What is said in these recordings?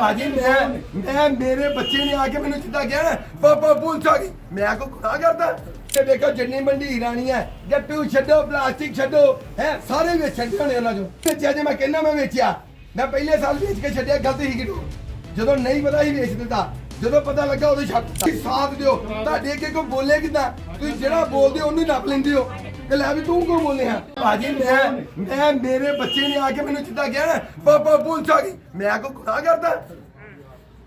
ਭਾਜੀ, ਮੈਂ ਮੈਂ ਮੇਰੇ ਬੱਚੇ ਨੇ ਆ ਕੇ ਮੈਨੂੰ ਜਿੱਦਾਂ ਕਿਹਾ ਨਾ ਪਾਪਾ ਪੁਲਿਸ ਆ ਗਈ ਮੈਂ ਕੋ ਗੁਨਾਹ ਕਰਦਾ। ਤੇ ਦੇਖੋ, ਜਿੰਨੀ ਮੰਡੀ ਰਾਣੀ ਹੈ ਗੱਟੂ ਛੱਡੋ, ਪਲਾਸਟਿਕ ਛੱਡੋ, ਹੈ, ਸਾਰੇ ਵੇਚਣ ਹੋਣੇ ਉਹਨਾਂ ਚੋਂ। ਵੇਚਿਆ ਜੇ ਮੈਂ ਕਹਿੰਦਾ ਮੈਂ ਵੇਚਿਆ, ਮੈਂ ਪਹਿਲੇ ਸਾਲ ਵੇਚ ਕੇ ਛੱਡਿਆ, ਗਲਤ ਹੀ ਕਿਡੋ ਜਦੋਂ ਨਹੀਂ ਪਤਾ ਹੀ ਵੇਚ ਦਿੱਤਾ, ਜਦੋਂ ਪਤਾ ਲੱਗਾ ਉਦੋਂ ਛੱਡ ਦਿੱਤਾ। ਤੁਸੀਂ ਸਾਥ ਦਿਓ। ਤੁਹਾਡੇ ਅੱਗੇ ਕੋਈ ਬੋਲੇ ਕਿਦਾਂ? ਤੁਸੀਂ ਜਿਹੜਾ ਬੋਲਦੇ ਹੋ, ਉਹਨੂੰ ਨੱਪ ਲੈਂਦੇ ਹੋ। ਕਿ ਲੈ ਵੀ ਤੂੰ ਕਿਉਂ ਬੋਲੇ ਆ? ਭਾਜੀ ਮੈਂ ਮੈਂ ਮੇਰੇ ਬੱਚੇ ਨੇ ਆ ਕੇ ਮੈਨੂੰ ਜਿੱਦਾਂ ਕਿਹਾ ਨਾ ਪਾਪਾ ਪੁਲਿਸ ਆ ਗਈ। ਮੈਂ ਕੋ ਗੁਨਾਹ ਕਰਦਾ?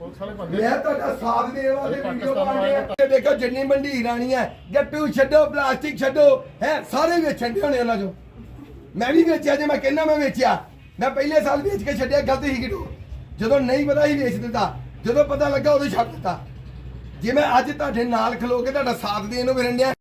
ਵਾਲੇ ਮੈਂ ਤੁਹਾਡਾ ਸਾਥ ਦੇਣ ਇਹ ਵੀਡੀਓ ਪਾਕਿਸਤਾਨ ਬਣਾ ਰਿਹਾ ਤੇ ਦੇਖੋ ਜਿੰਨੀ ਮੰਡੀ ਰਾਣੀ ਹੈ ਗੱਟੂ ਛੱਡੋ ਪਲਾਸਟਿਕ ਛੱਡੋ ਹੈ ਸਾਰੇ ਵੇਚਣ ਦੇ ਹੋਣੇ ਉਹਨਾਂ ਚੋਂ। ਮੈਂ ਵੀ ਵੇਚਿਆ ਜੇ ਮੈਂ ਕਹਿੰਦਾ ਮੈਂ ਵੇਚਿਆ। ਮੈਂ ਪਹਿਲੇ ਸਾਲ ਵੇਚ ਕੇ ਛੱਡਿਆ ਗਲਤ ਹੀ ਕਿਡੋ ਜਦੋਂ ਨਹੀਂ ਪਤਾ ਹੀ ਵੇਚ ਦਿੱਤਾ ਜਦੋਂ ਪਤਾ ਲੱਗਾ ਉਦੋਂ ਛੱਡ ਦਿੱਤਾ। ਜੇ ਮੈਂ ਅੱਜ ਤੁਹਾਡੇ ਨਾਲ ਖਲੋ ਕੇ ਤੁਹਾਡਾ ਸਾਥ ਦੇਣ ਨੂੰ ਫਿਰਨ ਡਿਆ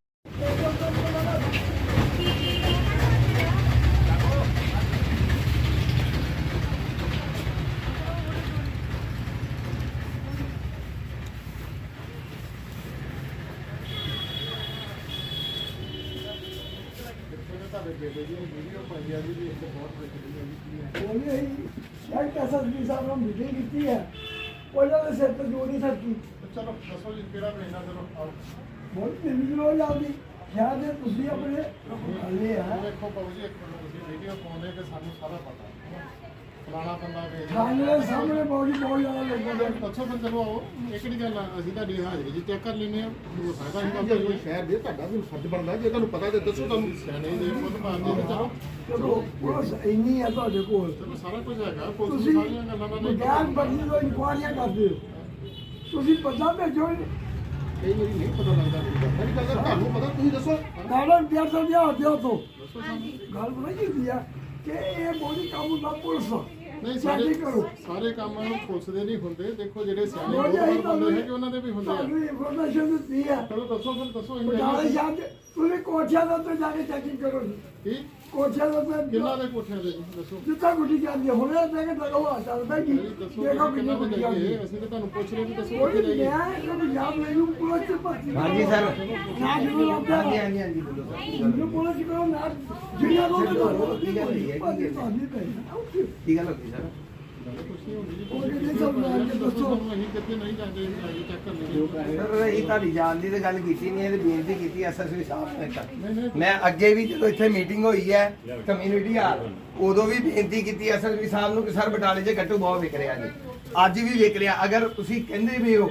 ਤੁਹਾਡੇ ਬੇਟੇ ਦੀ ਵੀਡੀਓ ਪਾਈ ਆ ਜੀ ਵੀ ਇੱਥੇ ਬਹੁਤ ਪ੍ਰਚਲਿਤ ਹੈ ਜੀ ਕੀ ਹੈ ਉਹਨੇ ਸ਼ਾਇਦ ਐਸਐਸਪੀ ਸਾਹਿਬ ਨਾਲ ਮੀਟਿੰਗ ਕੀਤੀ ਹੈ। ਉਹਨਾਂ ਦੇ ਸਿਰ ਤੇ ਜੋੜ ਨਹੀਂ ਸਕਦੀ ਚਲੋ ਦੱਸੋ ਜੀ ਕਿਹੜਾ ਪੈਂਦਾ ਚਲੋ ਆਓ। ਬਹੁਤ ਸ਼ਾਇਦ ਇਹ ਤੁਸੀਂ ਆਪਣੇ ਹੱਲੇ ਆ। ਦੇਖੋ ਬਾਬੂ ਜੀ ਇੱਕ ਮਿੰਟ ਤੁਸੀਂ ਵੀਡੀਓ ਪਾਉਂਦੇ ਕਿ ਸਾਨੂੰ ਸਾਰਾ ਪਤਾ। ਫਲਾਣਾ ਬੰਦਾ ਵੇਚ ਥਾਣੇ ਦੇ ਸਾਹਮਣੇ ਬਹੁਤ ਹੀ ਬਹੁਤ ਜ਼ਿਆਦਾ ਲੋਕਾਂ ਦੇ ਦੱਸੋ ਫਿਰ ਚਲੋ ਆਓ ਇਹ ਕਿਹੜੀ ਗੱਲ ਆ ਅਸੀਂ ਤੁਹਾਡੀ ਹਾਜ਼ਰੀ ਜੀ ਚੈੱਕ ਕਰ ਲੈਨੇ ਆ ਹੋ ਸਕਦਾ ਅਸੀਂ ਕੰਮ ਕਰੀਏ ਸ਼ਹਿਰ ਦੇ ਤੁਹਾਡਾ ਵੀ ਫਰਜ਼ ਬਣਦਾ ਜੇ ਤੁਹਾਨੂੰ ਪਤਾ ਤੇ ਦੱਸੋ ਤੁਹਾਨੂੰ ਸਿਆਣੇ ਦੇ ਖੁਦ ਮਾਰਦੇ ਨੇ ਚਲੋ। ਚਲੋ ਪੁਲਿਸ ਇੰਨੀ ਹੈ ਤੁਹਾਡੇ ਕੋਲ। ਚਲੋ ਸਾਰਾ ਕੁਝ ਹੈਗਾ ਪੁਲਿਸ ਤੁਸੀਂ ਨੂੰ ਸਾਰੀਆਂ ਗੱਲਾਂ ਦਾ ਨਹੀਂ ਬਗੈਰ ਬੰਦੀ ਤੋਂ ਇਨਕੁਆਰੀਆਂ ਕਰਦੇ ਹੋ। ਤੁਸੀਂ ਪਤਾ ਭੇਜੋ ਕਈ ਵਾਰੀ ਨਹੀਂ ਪਤਾ ਲੱਗਦਾ ਮੇਰੀ ਗੱਲ। ਹੈ, ਤੁਹਾਨੂੰ ਪਤਾ ਤੁਸੀਂ ਦੱਸੋ। ਕਾਰਨ ਪਿਆਰ ਤੋਂ ਲਿਆ ਦਿਓ ਤੋਂ। ਦੱਸੋ ਸਾਨੂੰ। ਗੱਲ ਪਤਾ ਕੀ ਹੁੰਦੀ ਆ ਕਿ ਇਹ ਬੋਲੀ ਕੰਮ ਹੁੰਦਾ ਪੁਲਿਸ ਦਾ ਨਹੀਂ ਸਾਰੇ ਸਾਰੇ ਕੰਮ ਪੁਲਿਸ ਦੇ ਨਹੀਂ ਹੁੰਦੇ। ਦੇਖੋ ਜਿਹੜੇ ਸਿਆਣੇ ਬਹੁਤ ਬੰਦੇ ਹੈਗੇ ਉਹਨਾਂ ਦੇ ਵੀ ਹੁੰਦੇ ਆ। ਤੁਹਾਨੂੰ ਇਨਫੋਰਮੇਸ਼ਨ ਦਿੱਤੀ ਹੈ ਚਲੋ ਦੱਸੋ ਫਿਰ ਦੱਸੋ ਪਟਿਆਲੇ ਸ਼ਹਿਰ 'ਚ ਤੁਸੀਂ ਕੋਠਿਆਂ ਦਾ ਉੱਤੇ ਜਾ ਕੇ ਚੈਕਿੰਗ ਕਰੋ ਜੀ। ਕੀ? ਕੋਠਿਆਂ ਦਾ ਉੱਤੇ ਕਿੰਨਾ ਦੇ ਕੋਠਿਆਂ ਦੇ ਜੀ? ਦੱਸੋ। ਜਿੱਦਾਂ ਗੁੱਡੀ ਜਾਂਦੀ ਹੈ ਹੁਣੇ ਜਾ ਕੇ ਦੇਖੋ ਆ ਚੱਲਦਾ ਜੀ ਨਹੀਂ, ਦੱਸੋ ਦੇਖੋ ਕਿੰਨਾ ਕਿੰਨੀ ਦੇ ਗੁੱਡੀ ਜਾਂਦੀ। ਜਾਈਏ ਹੈ ਅਸੀਂ ਤਾਂ ਤੁਹਾਨੂੰ ਪੁੱਛ ਰਹੇ ਵੀ ਦੱਸੋ ਕੋਈ ਕਿੱਥੇ ਨਹੀਂ ਜਾਈਏ ਮੈਂ ਇਹਨੂੰ ਯਾਦ ਨਹੀਂ ਨੂੰ ਪੁਲਿਸ ਚ ਭਰਤੀ ਹਾਂਜੀ ਸਰ। ਨਾ ਜਿਹਨੂੰ ਲੱਗਦਾ ਹਾਂਜੀ ਹਾਂਜੀ ਹਾਂਜੀ ਬੋਲੋ ਮੈਨੂੰ ਪੁਲਿਸ ਚ ਕਰੋ ਨਾ ਜਿਹੜੀਆਂ ਲੋਕ ਕਰੋ ਕੀ ਗੱਲ ਹੋਈ ਹੈ? ਕੀ ਗੱਲ ਹੋਈ? ਭਾਜੀ ਕੀ ਗੱਲ ਹੋ ਸਰ ਅਸੀਂ ਤੁਹਾਡੀ ਜਾਣ ਦੀ ਤਾਂ ਗੱਲ ਕੀਤੀ ਨਹੀਂ ਬੇਨਤੀ ਕੀਤੀ ਐਸਐਸਪੀ ਸਾਹਿਬ ਨੇ ਮੈਂ ਅੱਗੇ ਵੀ ਜਦੋਂ ਇੱਥੇ ਮੀਟਿੰਗ ਹੋਈ ਹੈ ਕਮਿਊਨਿਟੀ ਹਾਲ ਉਦੋਂ ਵੀ ਬੇਨਤੀ ਕੀਤੀ ਐਸਐਸਪੀ ਸਾਹਿਬ ਨੂੰ ਕਿ ਸਰ ਬਟਾਲੇ 'ਚ ਗੱਟੂ ਬਹੁਤ ਵਿਕ ਰਿਹਾ ਜੀ। ਅੱਜ ਵੀ ਵਿਕ ਰਿਹਾ। ਅਗਰ ਤੁਸੀਂ ਕਹਿੰਦੇ ਵੀ ਹੋ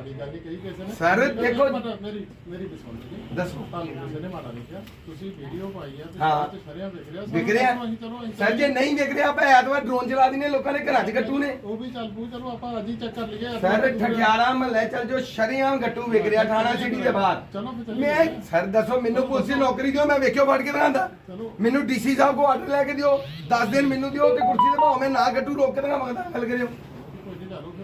ਮਾੜੀ ਗੱਲ ਨਹੀਂ ਕਹੀ ਕਿਸੇ ਨੇ। Sir, ਮੇਰੀ- ਦੇਖੋ- ਮੇਰੀ ਮੇਰੀ ਵੀ ਸੁਣ ਲਓ ਜੀ। ਦੱਸੋ। ਤੁਹਾਨੂੰ ਕਿਸੇ ਨੇ ਮਾੜਾ ਨਹੀਂ ਕਿਹਾ। ਤੁਸੀਂ ਵੀਡੀਓ ਪਾਈ ਆ ਤੇ ਹਾਂ। ਬਾਅਦ ਚ ਸਰਿਆਂ ਵਿਖ ਰਿਹਾ ਵਿਕ ਰਿਹਾ। ਅਸੀਂ ਚਲੋ ਅਸੀਂ ਸਰ ਜੇ ਨਹੀਂ ਵਿਕ ਰਿਹਾ ਆਪਾਂ ਐਤਵਾਰ ਡਰੋਨ ਚਲਾ ਦਿੰਦੇ ਲੋਕਾਂ ਦੇ ਘਰਾਂ 'ਚ ਗੱਟੂ ਨੇ। ਉਹ ਵੀ ਚੱਲ ਪੂ ਚਲੋ ਆਪਾਂ ਅੱਜ ਹੀ ਚੈੱਕ ਕਰ ਲਈਏ। ਸਰ ਠਠਿਆਰਾ ਮਹੱਲੇ ਚੱਲ ਜੋ ਸ਼ਰੀਆਮ ਗੱਟੂ ਵਿਕ ਰਿਹਾ ਥਾਣਾ ਸਿਟੀ ਦੇ ਬਾਹਰ। ਚਲੋ ਫਿਰ ਚੱਲੀਏ। ਮੈਂ ਸਰ ਦੱਸੋ ਮੈਨੂੰ ਪੁਲਿਸ ਦੀ ਨੌਕਰੀ ਦਿਓ ਮੈਂ ਵੇਖਿਓ ਫੜ ਕੇ ਦਿਖਾਉਂਦਾ। ਚਲੋ। ਮੈਨੂੰ ਡੀਸੀ ਸਾਹਿਬ ਕੋ ਆਰਡਰ ਲੈ ਕੇ ਦਿਓ। 10 ਦਿਨ ਮੈਨੂੰ ਦਿਓ ਤੇ ਕੁਰਸੀ ਤੇ ਭਾਵੇਂ ਮੈਂ ਨਾ ਗੱਟੂ ਰੋਕ ਕੇ ਦਿਖਾਵਾਂਗਾ ਗੱਲ ਕਰਿਓ ਕੋਈ ਨਹੀਂ ਲੈ ਲਓ ਫਿਰ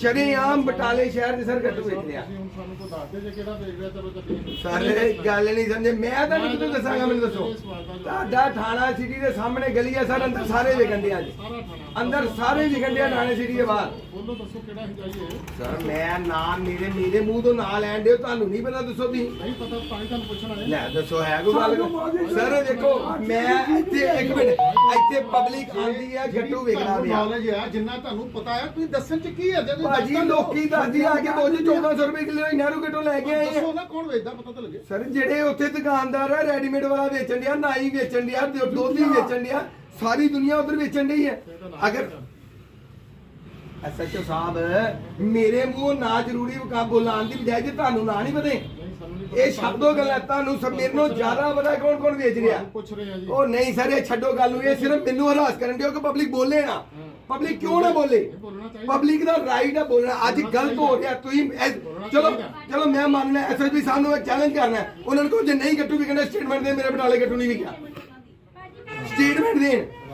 ਸ਼ਰੇਆਮ ਬਟਾਲੇ ਸ਼ਹਿਰ ਦੇ ਸਰ ਗੱਟੂ ਵਿਕ ਰਿਹਾ ਤੁਸੀਂ ਹੁਣ ਸਾਨੂੰ ਕੋਈ ਦੱਸ ਦਿਓ ਜੇ ਕਿਹੜਾ ਦੇਖ ਰਿਹਾ ਚਲੋ ਚੱਲੀਏ ਸਾਰੇ ਗੱਲ ਨਹੀਂ ਸਮਝੇ। ਮੈਂ ਤੁਹਾਨੂੰ ਕਿਦੋਂ ਦੱਸਾਂਗਾ ਮੈਨੂੰ ਦੱਸੋ। ਤੁਹਾਡਾ ਥਾਣਾ ਸਿਟੀ ਦੇ ਸਾਹਮਣੇ ਗਲੀ ਹੈ ਸਰ ਅੰਦਰ ਸਾਰੇ ਵਿਕਣ ਦੇ ਅੱਜ। ਅੰਦਰ ਸਾਰੇ ਵਿਕਣ ਦੇ ਥਾਣੇ ਸਿਟੀ ਦੇ ਬਾਹਰ। ਬੋਲੋ ਦੱਸੋ ਕਿਹੜਾ ਹੀ ਜਾਈਏ ਸਰ ਮੈਂ ਨਾਮ ਮੇਰੇ ਮੇਰੇ ਮੂੰਹ ਤੋਂ ਨਾਂ ਲੈਣ ਦਿਓ ਤੁਹਾਨੂੰ ਨਹੀਂ ਪਤਾ ਦੱਸੋ ਤੁਸੀਂ। ਨਹੀਂ ਪਤਾ ਤਾਂ ਹੀ ਤੁਹਾਨੂੰ ਪੁੱਛਣਾ ਹੈ ਲੈ ਦੱਸੋ ਹੈ ਕੋਈ ਗੱਲ? ਸਰ ਦੇਖੋ ਮੈਂ ਇੱਥੇ ਇੱਕ ਮਿੰਟ ਇੱਥੇ ਪਬਲਿਕ ਆਂਦੀ ਹੈ ਗੱਟੂ ਵਿਕਣਾ ਪਿਆ ਨੌਲੇਜ ਆ ਜਿੰਨਾ ਤੁਹਾਨੂੰ ਪਤਾ ਹੈ ਤੁਸੀਂ ਦੱਸਣ ਚ ਕੀ ਹੈ? ਜੇ ਤੁਸੀਂ ਭਾਜੀ। ਲੋਕੀ ਦੱਸਦੀ ਆ ਕੇ ਦੋਜ 1400 ਰੁਪਏ ਕਿਲੋ ਨਹਿਰੂ ਗੱਟੂ ਲੈ ਕੇ ਆਏ ਆ। ਦੱਸੋ ਨਾ ਕੌਣ ਵੇਚਦਾ ਪਤਾ ਤਾਂ ਲੱਗੇ। ਸਰ ਜਿਹੜੇ ਉੱਥੇ ਦੁਕਾਨਦਾਰ ਆ ਰੈਡੀਮੇਡ ਵਾਲਾ ਵੇਚਣ ਡਿਆ ਨਾਈ ਵੇਚਣ ਡਿਆ ਦੁ- ਦੁੱਧ ਹੀ ਵੇਚਣ ਡਿਆ ਸਾਰੀ ਦੁਨੀਆ ਉਧਰ ਵੇਚਣ ਡਈ ਹੈ ਅਗਰ ਐਸਐਚਓ ਸਾਹਿਬ ਮੇਰੇ ਮੂੰਹ ਨਾ ਜ਼ਰੂਰੀ ਵਕਾ ਬੋਲਾਉਣ ਦੀ ਬਜਾਏ ਜੇ ਤੁਹਾਨੂੰ ਨਾ ਨਹੀਂ ਪਤੇ ਇਹ ਛੱਡੋ ਗੱਲਾਂ ਤੁਹਾਨੂੰ ਸਭ ਮੇਰੇ ਨਾਲੋਂ ਜ਼ਿਆਦਾ ਪਤਾ ਕੌਣ ਕੌਣ ਵੇਚ ਰਿਹਾ। ਪੁੱਛ ਰਹੇ ਆ ਜੀ। ਉਹ ਨਹੀਂ ਸਰ ਇਹ ਛੱਡੋ ਗੱਲ ਨੂੰ ਇਹ ਸਿਰਫ ਮੈਨੂੰ ਹਰਾਸ ਕਰਨ ਦਿਓ ਕਿ ਪਬਲਿਕ ਬੋਲੇ ਨਾ। ਪਬਲਿਕ ਕਿਉਂ ਨਾ ਬੋਲੇ? ਪਬਲਿਕ ਦਾ ਰਾਈਟ ਹੈ ਬੋਲਣਾ। ਅੱਜ ਗਲਤ ਹੋ ਰਿਹਾ। ਤੁਸੀਂ ਚਲੋ ਚਲੋ ਮੈਂ ਮੰਨਣਾ ਐਸਐਸਪੀ ਸਾਹਿਬ ਨੂੰ ਚੈਲੰਜ ਕਰਨਾ ਹੈ। ਉਹਨਾਂ ਨੂੰ ਕਹੋ ਜੇ ਨਹੀਂ ਗੱਟੂ ਵਿਕਣਾ ਸਟੇਟਮੈਂਟ ਦੇ ਮੇਰੇ ਬਟਾਲੇ ਗੱਟੂ ਨਹੀਂ ਵਿਕਿਆ ਸਟੇਟਮੈਂਟ ਦੇਣ।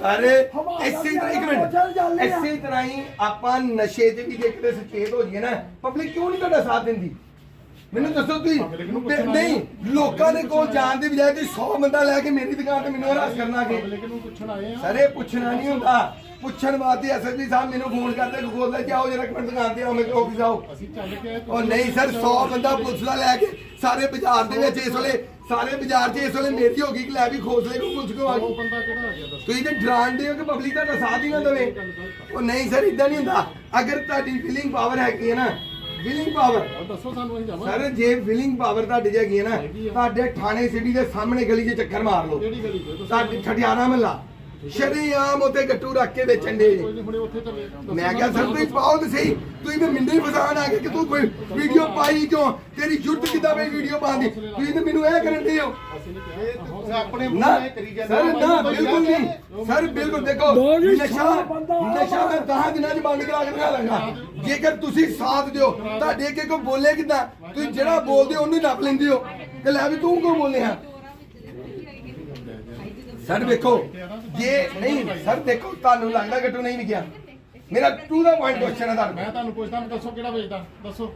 ਸਾਰੇ ਹਵਾ ਇਸੇ ਤਰ੍ਹਾਂ ਇੱਕ ਮਿੰਟ। ਇਸੇ ਤਰ੍ਹਾਂ ਹੀ ਆਪਾਂ ਨਸ਼ੇ 'ਚ ਵੀ ਦੇਖਦੇ ਸੁਚੇਤ ਹੋ ਜਾਈਏ ਨਾ। ਪਬਲਿਕ ਕਿਉਂ ਨਹੀਂ ਤੁਹਾਡਾ ਸਾਥ ਦਿੰਦੀ? ਮੈਨੂੰ ਦੱਸੋ ਤੁਸੀਂ। Public ਨੂੰ ਤੇ ਪੁੱਛਣਾ ਨਹੀਂ ਹੈ। ਲੋਕਾਂ ਦੇ ਕੋਲ ਜਾਣ ਦੀ ਬਜਾਏ ਤੁਸੀਂ 100 ਬੰਦਾ ਲੈ ਕੇ ਮੇਰੀ ਦੁਕਾਨ ਤੇ ਮੈਨੂੰ ਹਰਾਸ ਕਰਨਾ ਕਿ ਪਬਲਿਕ ਨੂੰ ਪੁੱਛਣ ਆਏ ਆ। ਸਰੇ ਪੁੱਛਣਾ ਨਹੀਂ ਹੁੰਦਾ। ਪੁੱਛਣ ਵਾਸਤੇ ਐਸਐਸਪੀ ਸਾਹਿਬ ਮੈਨੂੰ ਫੋਨ ਕਰਦੇ ਖੋਲ ਲੈ ਜਾਓ ਜਰਾ ਮਿੰਟ ਦੁਕਾਨ ਤੇ ਆਓ ਮੇਰੇ ਆਫਿਸ ਆਓ। ਅਸੀਂ ਚੱਲ ਕੇ ਆਏ, ਉਹ ਨਹੀਂ ਸਰ 100 ਬੰਦਾ ਪੁਲਿਸ ਦਾ ਲੈ ਕੇ ਸਾਰੇ ਬਾਜ਼ਾਰ ਦੇ ਵਿੱਚ ਇਸ ਵੇਲੇ ਸਾਰੇ ਬਾਜ਼ਾਰ 'ਚ ਇਸ ਵੇਲੇ ਮੇਰੀ ਹੋ ਗਈ ਕਿ ਲੈ ਵੀ ਖੋਸਲੇ ਕੋ ਪੁਲਿਸ ਕੋ ਆ ਉਹ ਗਈ ਬੰਦਾ ਕਿਹੜਾ ਆ ਗਿਆ ਦੱਸੋ। ਤੁਸੀਂ ਤੇ ਡਰਾਉਂਦੇ ਹੋ ਕਿ ਪਬਲਿਕ ਦਾ ਸਾਥ ਹੀ ਨਾ ਦੇਵੇ। ਉਹ ਨਹੀਂ ਸਰ ਇਦਾਂ ਨਹੀਂ ਹੁੰਦਾ। ਅਗਰ ਤੁਹਾਡੀ ਵਿਲਿੰਗ ਪਾਵਰ ਹੈਗੀ ਹੈ ਨਾ ਵਿਲਿੰਗ ਪਾਵਰ ਦੱਸੋ ਸਾਨੂੰ ਅਸੀਂ ਜਾਵਾਂਗੇ। ਸਰ ਜੇ ਵਿਲਿੰਗ ਪਾਵਰ ਤੁਹਾਡੀ ਹੈਗੀ ਹੈ ਨਾ ਤੁਹਾਡੇ ਥਾਣੇ ਸਿਟੀ ਦੇ ਸਾਹਮਣੇ ਗਲੀ 'ਚ ਚੱਕਰ ਮਾਰ ਲਓ। ਕਿਹੜੀ ਗਲੀ ਤੋਂ ਤੁਹਾਡੇ ਮਹੱਲਾ। ਸ਼ਰੀਆਮ ਉੱਤੇ ਗੱਟੂ ਰੱਖ ਕੇ ਵੇਚਣ ਦੇ ਮੈਂ ਕਿਹਾ ਸਰ ਤੁਸੀਂ ਪਾਓ ਤੇ ਸਹੀ। ਤੁਸੀਂ ਤੇ ਮਿੰਡੇ ਫਸਾਣ ਆ ਗਏ ਕਿ ਤੂੰ ਕੋਈ ਵੀਡੀਓ ਪਾਈ ਕਿਉਂ? ਤੇਰੀ ਜੁਰਤ ਕਿੱਦਾਂ ਬਈ ਵੀਡੀਓ ਪਾਉਣ ਦੀ? ਤੁਸੀਂ ਤੇ ਮੈਨੂੰ ਇਹ ਕਰਨ ਦੇ ਹੋ। ਅਸੀਂ ਨਹੀਂ ਕਿਹਾ ਤੁਸੀਂ ਆਪਣੇ ਨਾ ਮੂੰਹ ਨਾਲ ਕਰੀ ਜਾਂਦੇ ਸਰ ਹੋ। ਨਾ ਬਿਲਕੁਲ ਨਹੀਂ। ਸਰ ਬਿਲਕੁਲ ਦੇਖੋ ਨਸ਼ਾ ਨਸ਼ਾ ਮੈਂ 10 ਦਿਨਾਂ 'ਚ ਬੰਦ ਕਰਾ ਕੇ ਦਿਖਾ ਦਾਂਗਾ ਜੇਕਰ ਤੁਸੀਂ ਸਾਥ ਦਿਓ ਤੁਹਾਡੇ ਅੱਗੇ ਕੋਈ ਬੋਲੇ ਕਿਦਾਂ? ਤੁਸੀਂ ਜਿਹੜਾ ਬੋਲਦੇ ਹੋ ਉਹਨੂੰ ਨੱਪ ਲੈਂਦੇ ਹੋ। ਕਿ ਲੈ ਵੀ ਤੂੰ ਕਿਉਂ ਬੋਲੇ ਆ? ਸਰ ਵੇਖੋ ਜੇ ਨਹੀਂ ਸਰ ਦੇਖੋ ਤੁਹਾਨੂੰ ਲੱਗਦਾ ਗੱਟੂ ਨਹੀਂ ਵਿਕਿਆ? ਮੇਰਾ ਟੂ ਦਾ ਪੁਆਇੰਟ ਕੁਐਸਚਨ ਹੈ ਤੁਹਾਡਾ ਮੈਂ ਤੁਹਾਨੂੰ ਪੁੱਛਦਾ ਮੈਂ ਦੱਸੋ ਕਿਹੜਾ ਵੇਚਦਾ? ਦੱਸੋ।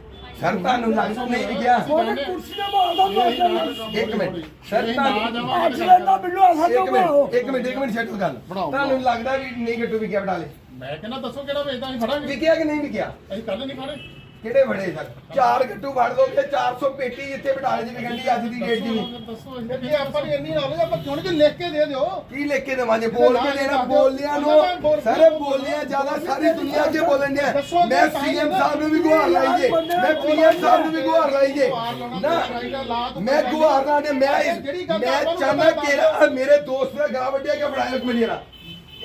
ਸਰ ਤੁਹਾਨੂੰ ਲੱਗਦਾ ਨਹੀਂ ਵਿਕਿਆ? ਉਹਨੇ ਕੁਰਸੀ ਤੇ ਮਾਰਦਾ ਮਾਰਦਾ ਇੱਕ ਮਿੰਟ ਸਰ ਤੁਹਾਨੂੰ ਐਕਸੀਡੈਂਟ ਦਾ ਬਿੱਲੂ ਆਸਾ ਤੋਂ ਬਣਾਓ ਮਿੰਟ ਇੱਕ ਮਿੰਟ ਇੱਕ ਮਿੰਟ ਛੱਡੋ ਗੱਲ। ਤੁਹਾਨੂੰ ਲੱਗਦਾ ਵੀ ਨਹੀਂ ਗੱਟੂ ਵਿਕਿਆ ਬਟਾਲੇ ਮੈਂ ਕਹਿੰਦਾ ਦੱਸੋ ਕਿਹੜਾ ਵੇਚਦਾ ਅਸੀਂ ਫੜਾਂਗੇ। ਵਿਕਿਆ ਕਿ ਨਹੀਂ ਵਿਕਿਆ? ਅਸੀਂ ਕੱਲ ਨਹੀਂ ਫੜੇ। ਕਿਹੜੇ ਬੜੇ ਸਰ? ਚਾਰ ਗੱਟੂ ਵੜ ਦੋਗੇ 400 ਪੇਟੀ ਇੱਥੇ ਬਟਾਲੇ ਦੀ ਵਿਕਣ ਦੀ ਅੱਜ ਦੀ ਡੇਟ ਦੀ। ਜੇ ਆਪਾਂ ਨੂੰ ਇੰਨੀ ਨੌਲੇਜ ਆਪਾਂ ਕਿਉਂ ਨਹੀਂ ਲਿਖ ਕੇ ਦੇ ਦਿਓ? ਕੀ ਲਿਖ ਕੇ ਦੇਵਾਂਗੇ? ਬੋਲ ਕੇ ਦੇਣਾ ਬੋਲਿਆਂ ਨੂੰ। ਸਾਰੇ ਬੋਲਿਆਂ ਜ਼ਿਆਦਾ ਸਾਰੀ ਦੁਨੀਆ ਅੱਗੇ ਬੋਲਣ ਮੈਂ ਸੀਐਮ ਸਾਹਿਬ ਨੂੰ ਵੀ ਗੁਹਾਰ ਲਾਈ ਜੇ। ਮੈਂ ਪੀਐਮ ਸਾਹਿਬ ਨੂੰ ਵੀ ਗੁਹਾਰ ਲਾਈ ਜੇ। ਨਾ ਮੈਂ ਗੁਹਾਰ ਦੇ ਮੈਂ ਮੈਂ ਚਾਹੁੰਦਾ ਕਿ ਮੇਰੇ ਦੋਸਤ ਦਾ ਗਾ ਵੱਡਿਆ ਕਿ ਬਣਾਇਆ ਇੱਕ ਮਿੰਟ ਜਰਾ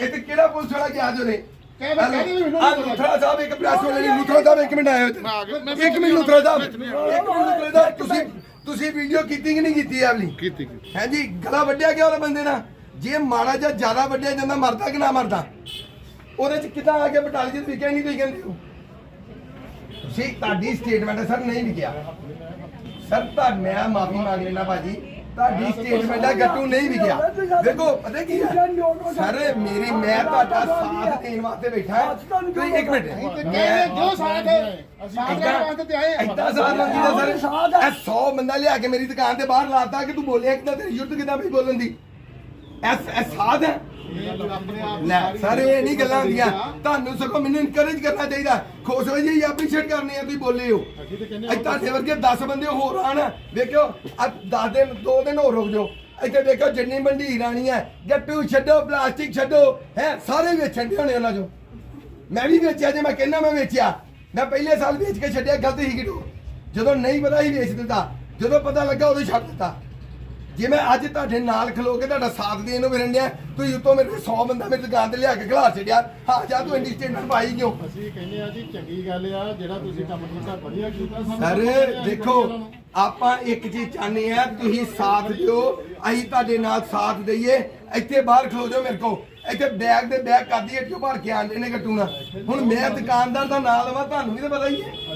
ਇਹ ਤੇ ਕਿਹੜਾ ਪੁਲਿਸ ਵਾਲਾ ਗਿਆ ਜੋ ਨੇ ਕਹਿ ਮੈਂ ਕਹਿ ਰਹੀ ਮੈਨੂੰ ਆ ਲੁਥਰਾ ਸਾਹਿਬ ਇੱਕ ਪ੍ਰੈਸ ਵਾਲੇ ਨੇ ਲੁਥਰਾ ਸਾਹਿਬ ਇੱਕ ਮਿੰਟ ਆਏ ਹੋ ਤੇ। ਇੱਕ ਮਿੰਟ ਲੁਥਰਾ ਸਾਹਿਬ। ਇੱਕ ਮਿੰਟ ਲੁਥਰਾ ਸਾਹਿਬ ਤੁਸੀਂ ਤੁਸੀਂ ਵੀਡੀਓ ਕੀਤੀ ਕਿ ਨਹੀਂ ਕੀਤੀ ਆਵਲੀ ਕੀਤੀ ਹੈ ਜੀ ਗਲਾ ਵੱਢਿਆ ਗਿਆ ਉਹਦੇ ਬੰਦੇ ਦਾ ਜੇ ਮਾੜਾ ਜਿਹਾ ਜ਼ਿਆਦਾ ਵੱਢਿਆ ਜਾਂਦਾ ਮਰਦਾ ਕਿ ਨਾ ਮਰਦਾ? ਉਹਦੇ ਚ ਕਿਦਾਂ ਆ ਕੇ ਬਟਾਲੀ ਚ ਵਿਕਿਆ ਨਹੀਂ ਤੁਸੀਂ ਕਹਿੰਦੇ ਹੋ? ਤੁਸੀਂ ਤੁਹਾਡੀ ਸਟੇਟਮੈਂਟ ਸਰ ਨਹੀਂ ਵਿਕਿਆ ਸਰ ਤਾਂ ਮੈਂ ਮਾਫੀ ਮੰਗ ਲੈਣਾ ਭਾਜੀ। ਤੁਹਾਡੀ ਸਟੇਟਮੈਂਟ ਹੈ ਗੱਟੂ ਨਹੀਂ ਵਿਕਿਆ ਦੇਖੋ ਪਤਾ ਕੀ ਹੈ ਸਰ ਮੇਰੀ ਮੈਂ ਤੁਹਾਡਾ ਸਾਥ ਦੇਣ ਵਾਸਤੇ ਬੈਠਾ ਹਾਂ। ਤੁਸੀਂ ਇੱਕ ਮਿੰਟ। ਕਹਿੰਦੇ ਜੋ ਸਾਥ ਸਾਥ ਲੈਣ ਵਾਸਤੇ ਤੇ ਆਏ ਆ। ਇੱਦਾਂ ਸਾਥ ਮੰਗੀਦਾ ਸਰ? ਇਹ 100 ਬੰਦਾ ਲਿਆ ਕੇ ਮੇਰੀ ਦੁਕਾਨ ਤੇ ਬਾਹਰ ਲਾਤਾ ਕਿ ਤੂੰ ਬੋਲਿਆ ਕਿਦਾਂ ਤੇਰੀ ਯੁੱਧ ਕਿਦਾਂ ਵੀ ਬੋਲਣ ਦੀ? ਐਸ ਐਸ ਸਾਧ ਹੈ। ਲੈ ਸਾਰੇ ਇਹ ਨਹੀਂ ਗੱਲਾਂ ਹੁੰਦੀਆਂ। ਤੁਹਾਨੂੰ ਸਗੋਂ ਮੈਨੂੰ ਇਨਕਰੇਜ ਕਰਨਾ ਚਾਹੀਦਾ। ਖੁਸ਼ ਹੋ ਜੀ ਐਪਰੀਸ਼ੀਏਟ ਕਰਨੀ ਆ ਤੁਸੀਂ ਬੋਲੇ ਹੋ ਅਸੀਂ ਤੇ ਕਹਿੰਦੇ ਅੱਜ ਤੁਹਾਡੇ ਵਰਗੇ 10 ਬੰਦੇ ਹੋਰ ਆਣ। ਵੇਖਿਓ ਆ 10 ਦਿਨ 2 ਦਿਨ ਹੋਰ ਰੁਕ ਜਾਓ। ਇੱਥੇ ਵੇਖੋ ਜਿੰਨੀ ਮੰਡੀ ਰਾਣੀ ਹੈ ਗੱਟੂ ਛੱਡੋ ਪਲਾਸਟਿਕ ਛੱਡੋ ਹੈ ਸਾਰੇ ਵੇਚਣ ਦੇ ਹੋਣੇ ਉਹਨਾਂ ਚੋਂ। ਮੈਂ ਵੀ ਵੇਚਿਆ ਜੇ ਮੈਂ ਕਹਿੰਦਾ ਮੈਂ ਵੇਚਿਆ। ਮੈਂ ਪਹਿਲੇ ਸਾਲ ਵੇਚ ਕੇ ਛੱਡਿਆ ਗਲਤ ਹੀ ਕਿਡੋ ਜਦੋਂ ਨਹੀਂ ਪਤਾ ਹੀ ਵੇਚ ਦਿੱਤਾ। ਜਦੋਂ ਪਤਾ ਲੱਗਾ ਉਦੋਂ ਛੱਡ ਦਿੱਤਾ। ਜੇ ਮੈਂ ਅੱਜ ਤੁਹਾਡੇ ਨਾਲ ਖਲੋ ਕੇ ਤੁਹਾਡਾ ਸਾਥ ਦੇਣ ਨੂੰ ਫਿਰਨ ਡਿਆ ਤੁਸੀਂ ਉੱਤੋਂ ਮੇਰੇ 100 ਬੰਦਾ ਮੇਰੀ ਦੁਕਾਨ ਤੇ ਲਿਆ ਕੇ ਖਿਲਾ ਛੱਡਿਆ। ਹਾਂ ਜਾ ਤੂੰ ਇੰਡੀ ਸਟੇਟਮੈਂਟ ਪਾਈ ਕਿਉਂ? ਅਸੀਂ ਕਹਿੰਦੇ ਆ ਜੀ ਚੰਗੀ ਗੱਲ ਆ ਜਿਹੜਾ ਤੁਸੀਂ ਕੰਮ ਕੀਤਾ ਵਧੀਆ ਕੀਤਾ ਸਾਨੂੰ ਸਰ ਦੇਖੋ। ਆਪਾਂ ਇੱਕ ਚੀਜ਼ ਚਾਹੁੰਦੇ ਆ ਤੁਸੀਂ ਸਾਥ ਦਿਓ ਅਸੀਂ ਤੁਹਾਡੇ ਨਾਲ ਸਾਥ ਦਈਏ ਇੱਥੇ ਬਾਹਰ ਖਲੋ ਜਾਓ ਮੇਰੇ ਕੋ ਇੱਥੇ ਬੈਗ ਦੇ ਬੈਗ ਕਾਦੀ ਇੱਥੋਂ ਭਰ ਕੇ ਆਂਦੇ ਨੇ ਗੱਟੂਣਾ ਹੁਣ ਮੈਂ ਦੁਕਾਨਦਾਰ ਦਾ ਨਾਂ ਲਵਾਂ ਤੁਹਾਨੂੰ ਵੀ ਤਾਂ ਪਤਾ ਹੀ ਹੈ।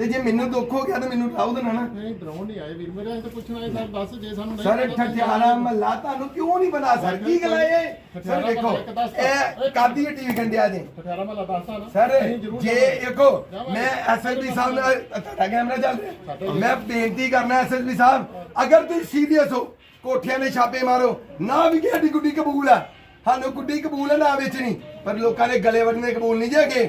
ਤੇ ਜੇ ਮੈਨੂੰ ਦੁੱਖ ਹੋ ਗਿਆ ਤਾਂ ਮੈਨੂੰ ਰਾਉ ਦੇਣਾ ਨਾ ਨਹੀਂ ਡਰਾਉਣ ਨਹੀਂ ਆਏ ਵੀਰ ਮੇਰੇ ਅਸੀਂ ਤਾਂ ਪੁੱਛਣ ਆਏ ਸਰ ਦੱਸ ਜੇ ਸਾਨੂੰ ਨਹੀਂ ਸਰ ਪਤਾ ਤਾਂ ਠਠਿਆਰਾ ਮਹੱਲਾ ਤੁਹਾਨੂੰ ਕਿਉਂ ਨਹੀਂ ਬਣਾ ਸਰ? ਕੀ ਗੱਲ ਹੈ ਇਹ? ਸਰ ਦੇਖੋ ਇਹ ਕਾਦੀ ਟੀਵੀ ਕੰਡਿਆ ਜੇ? ਠਠਿਆਰਾ ਮਹੱਲਾ ਦੱਸਦਾ ਨਾ। ਸਰ ਅਸੀਂ ਜ਼ਰੂਰ ਜੇ ਜਾਵਾਂਗੇ। ਦੇਖੋ ਮੈਂ ਐਸਐਸਪੀ ਸਾਹਿਬ ਨਾਲ ਤੁਹਾਡਾ ਕੈਮਰਾ ਚੱਲ ਰਿਹਾ। ਮੈਂ ਬੇਨਤੀ ਕਰਨਾ ਐਸਐਸਪੀ ਸਾਹਿਬ ਅਗਰ ਤੁਸੀਂ ਸੀਰੀਅਸ ਹੋ ਕੋਠਿਆਂ ਦੇ ਛਾਪੇ ਮਾਰੋ ਨਾ ਵੀ ਸਾਡੀ ਗੁੱਡੀ ਕਬੂਲ ਆ। ਸਾਨੂੰ ਗੁੱਡੀ ਕਬੂਲ ਹੈ ਨਾ ਵੇਚਣੀ। ਪਰ ਲੋਕਾਂ ਨੇ ਗਲੇ ਵੜਨੇ ਕਬੂਲ ਨਹੀਂ ਜੇਗੇ